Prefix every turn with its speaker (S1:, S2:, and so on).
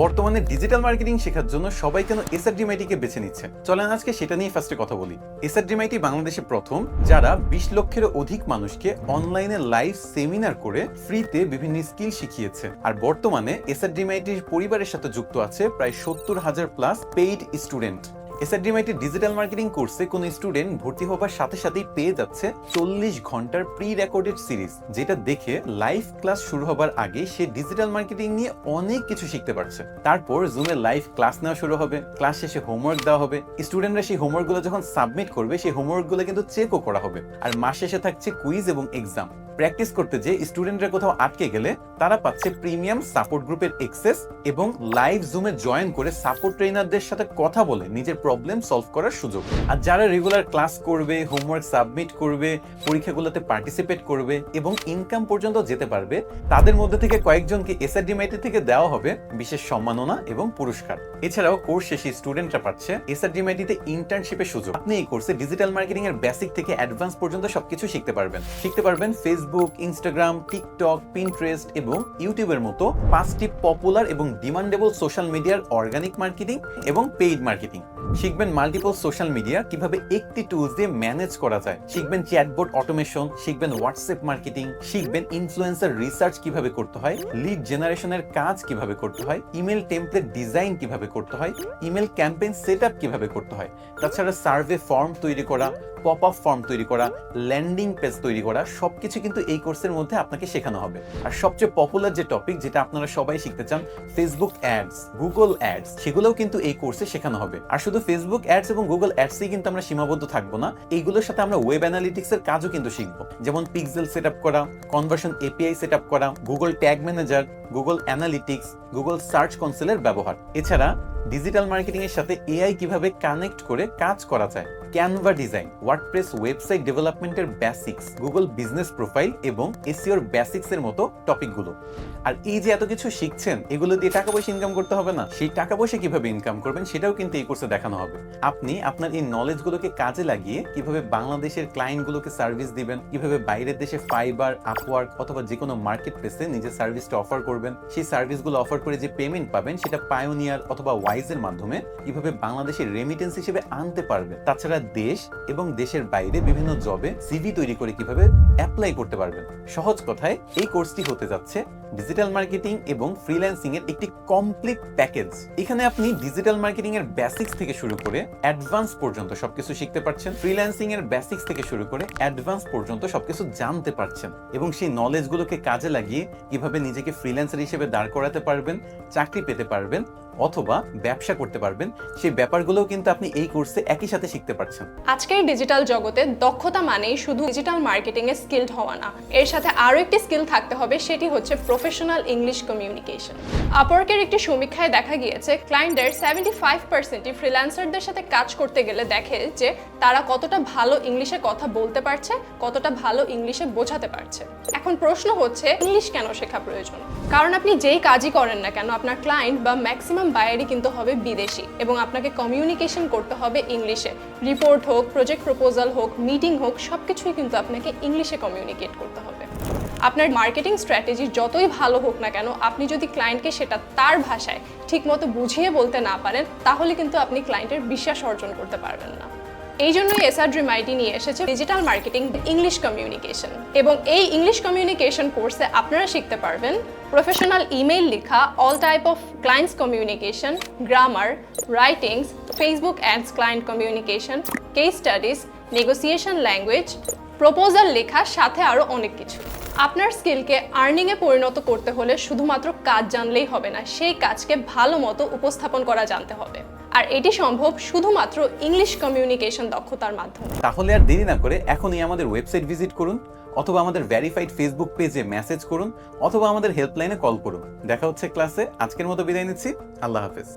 S1: বর্তমানে digital marketing শেখার জন্য সবাই কেন এসআরডিমাইটিকে বেছে নিচ্ছে? চলেন আজকে সেটা নিয়ে ফার্স্টে কথা বলি। এসআরডিমাইটি বাংলাদেশে প্রথম, যারা বিশ লক্ষের অধিক মানুষকে অনলাইনে লাইভ সেমিনার করে ফ্রিতে বিভিন্ন স্কিল শিখিয়েছে। আর বর্তমানে এসআরডিমাইটির পরিবারের সাথে যুক্ত আছে প্রায় সত্তর হাজার প্লাস পেইড স্টুডেন্ট এসআরডিমাইটির ডিজিটাল মার্কেটিং কোর্সে কোনো স্টুডেন্ট ভর্তি হবার সাথে সাথেই পেয়ে যাচ্ছে চল্লিশ ঘণ্টার প্রি রেকর্ডেড সিরিজ যেটা দেখে লাইভ ক্লাস শুরু হবার আগে সে ডিজিটাল মার্কেটিং নিয়ে অনেক কিছু শিখতে পারছে। তারপর জুমে লাইভ ক্লাস নেওয়া শুরু হবে ক্লাস শেষে হোমওয়ার্ক দেওয়া হবে। স্টুডেন্টরা সেই হোমওয়ার্কগুলো যখন সাবমিট করবে, সেই হোমওয়ার্কগুলো কিন্তু চেকও করা হবে। আর মাস শেষে থাকছে কুইজ এবং এক্সাম প্র্যাকটিস করতে যে স্টুডেন্টরা কোথাও আটকে গেলে তারা পাচ্ছে প্রিমিয়াম সাপোর্ট গ্রুপের এক্সেস এবং লাইভ জুমে জয়েন করে সাপোর্ট ট্রেনারদের সাথে কথা বলে নিজের প্রবলেম সলভ করার সুযোগ। আর যারা রেগুলার ক্লাস করবে, হোমওয়ার্ক সাবমিট করবে, পরীক্ষাগুলোতে পার্টিসিপেট করবে এবং ইনকাম পর্যন্ত যেতে পারবে, তাদের মধ্যে থেকে কয়েকজনকে এসআরডিমাইটি থেকে দেওয়া হবে বিশেষ সম্মাননা এবং পুরস্কার। এছাড়াও কোর্স শেষে স্টুডেন্টরা পাচ্ছে এসআরডিমাইটিতে ইন্টার্নশিপের সুযোগ। আপনি এই কোর্সে ডিজিটাল মার্কেটিং এর বেসিক থেকে অ্যাডভান্স পর্যন্ত সবকিছু শিখতে পারবেন। শিখতে পারবেন ফেসবুক ইনস্টাগ্রাম টিকটক পিন্টারেস্ট এবং ইউটিউবের মতো পাঁচটি পপুলার এবং ডিমান্ডেবল সোশ্যাল মিডিয়ার অর্গানিক মার্কেটিং এবং পেইড মার্কেটিং শিখবেন মাল্টিপল সোশ্যাল মিডিয়া কীভাবে একটি টুলস দিয়ে ম্যানেজ করা যায়। শিখবেন চ্যাটবোর্ড অটোমেশন শিখবেন হোয়াটসঅ্যাপ মার্কেটিং শিখবেন ইনফ্লুয়েন্সার রিসার্চ কীভাবে করতে হয় লিড জেনারেশনের কাজ কীভাবে করতে হয় ইমেল টেমপ্লেট ডিজাইন কীভাবে করতে হয় ইমেল ক্যাম্পেইন সেট আপ কীভাবে করতে হয়, তাছাড়া সার্ভে ফর্ম তৈরি করা পপ আপ ফর্ম তৈরি করা ল্যান্ডিং পেজ তৈরি করা, সবকিছু কিন্তু এই কোর্সের মধ্যে আপনাকে শেখানো হবে। আর সবচেয়ে পপুলার যে টপিক যেটা আপনারা সবাই শিখতে চান ফেসবুক অ্যাডস গুগল অ্যাডস সেগুলোও কিন্তু এই কোর্সে শেখানো হবে। আর শুধু ফেসবুক অ্যাডস এবং গুগল অ্যাডসেই কিন্তু আমরা সীমাবদ্ধ থাকব না, এইগুলোর সাথে আমরা ওয়েব অ্যানালিটিক্স এর কাজও কিন্তু শিখব। যেমন পিক্সেল সেট আপ করা কনভার্সন এপিআই সেট আপ করা Google tag manager Google analytics Google search কনসোলের ব্যবহার। এছাড়া ডিজিটাল মার্কেটিং এর সাথে এআই কীভাবে কানেক্ট করে কাজ করা যায়? ক্যানভা ডিজাইন ওয়ার্ডপ্রেস ওয়েবসাইট ডেভেলপমেন্টের বেসিক্স গুগল বিজনেস প্রোফাইল এবং এসিওর বেসিক্স এর মতো টপিকগুলো আর এই যে এত কিছু শিখছেন, এগুলো দিয়ে টাকা পয়সা ইনকাম করতে হবে না। সেই টাকা পয়সা কীভাবে ইনকাম করবেন, সেটাও কিন্তু এই কোর্সে দেখানো হবে। আপনি আপনার এই নলেজগুলোকে কাজে লাগিয়ে কীভাবে বাংলাদেশের ক্লায়েন্টগুলোকে সার্ভিস দিবেন, কীভাবে বাইরের দেশে ফাইবার আপওয়ার্ক অথবা যে কোনো মার্কেট প্লেসে নিজের সার্ভিসটা অফার করবেন, সেই সার্ভিসগুলো অফার করে যে পেমেন্ট পাবেন, সেটা পায়োনিয়ার অথবা ওয়াইজের মাধ্যমে কীভাবে বাংলাদেশের রেমিটেন্স হিসেবে আনতে পারবেন তাছাড়া দেশ এবং দেশের বাইরে বিভিন্ন জবে সিভি তৈরি করে কীভাবে অ্যাপ্লাই করতে পারবেন। সহজ কথায়, এই কোর্সটি হতে যাচ্ছে ডিজিটাল মার্কেটিং এবং ফ্রিল্যান্সিং এর একটি কমপ্লিট প্যাকেজ এখানে আপনি ডিজিটাল মার্কেটিং এর বেসিক্স থেকে শুরু করে অ্যাডভান্স পর্যন্ত সবকিছু শিখতে পারছেন। ফ্রিল্যান্সিং এর বেসিক্স থেকে শুরু করে অ্যাডভান্স পর্যন্ত সবকিছু জানতে পারছেন এবং সেই নলেজগুলোকে কাজে লাগিয়ে কীভাবে নিজেকে ফ্রিল্যান্সার হিসেবে দাঁড় করাতে পারবেন, চাকরি পেতে পারবেন অথবা ব্যবসা করতে পারবেন, সেই ব্যাপারগুলোও কিন্তু আপনি এই কোর্সে একই সাথে শিখতে পারছেন।
S2: আজকের ডিজিটাল জগতে দক্ষতা মানেই শুধু ডিজিটাল মার্কেটিং এ স্কিলড হওয়া না, এর সাথে আরও একটি স্কিল থাকতে হবে, সেটি হচ্ছে প্রফেশনাল ইংলিশ কমিউনিকেশন আপওয়ার্কের একটি সমীক্ষায় দেখা গিয়েছে ক্লায়েন্টদের সেভেন্টি ফাইভ পার্সেন্টই ফ্রিল্যান্সারদের সাথে কাজ করতে গেলে দেখে যে তারা কতটা ভালো ইংলিশে কথা বলতে পারছে, কতটা ভালো ইংলিশে বোঝাতে পারছে। এখন প্রশ্ন হচ্ছে ইংলিশ কেন শেখা প্রয়োজন? কারণ আপনি যেই কাজই করেন না কেন, আপনার ক্লায়েন্ট বা ম্যাক্সিমাম বায়ারই কিন্তু হবে বিদেশি এবং আপনাকে কমিউনিকেশন করতে হবে ইংলিশে। রিপোর্ট হোক প্রজেক্ট প্রপোজাল হোক মিটিং হোক সব কিছুই কিন্তু আপনাকে ইংলিশে কমিউনিকেট করতে হবে। আপনার মার্কেটিং স্ট্র্যাটেজি যতই ভালো হোক না কেন, আপনি যদি ক্লায়েন্টকে সেটা তার ভাষায় ঠিকমতো বুঝিয়ে বলতে না পারেন, তাহলে কিন্তু আপনি ক্লায়েন্টের বিশ্বাস অর্জন করতে পারবেন না। এই জন্যই এসআর ড্রিম নিয়ে এসেছে ডিজিটাল মার্কেটিং ইংলিশ কমিউনিকেশন এবং এই ইংলিশ কমিউনিকেশন কোর্সে আপনারা শিখতে পারবেন প্রফেশনাল ইমেইল লেখা all type of clients communication grammar writings Facebook ads client communication case studies negotiation language proposal লেখা, সাথে আরও অনেক কিছু। আপনার স্কিলকে আর্নিংয়ে পরিণত করতে হলে শুধুমাত্র কাজ জানলেই হবে না, সেই কাজকে ভালো মতো উপস্থাপন করা জানতে হবে। আর এটি সম্ভব শুধুমাত্র ইংলিশ কমিউনিকেশন দক্ষতার মাধ্যমে।
S1: তাহলে আর দেরি না করে এখনই আমাদের ওয়েবসাইট ভিজিট করুন, অথবা আমাদের ভেরিফাইড ফেসবুক পেজে মেসেজ করুন, অথবা আমাদের হেল্পলাইনে কল করুন। দেখা হচ্ছে ক্লাসে, আজকের মতো বিদায় নিচ্ছি, আল্লাহ হাফেজ।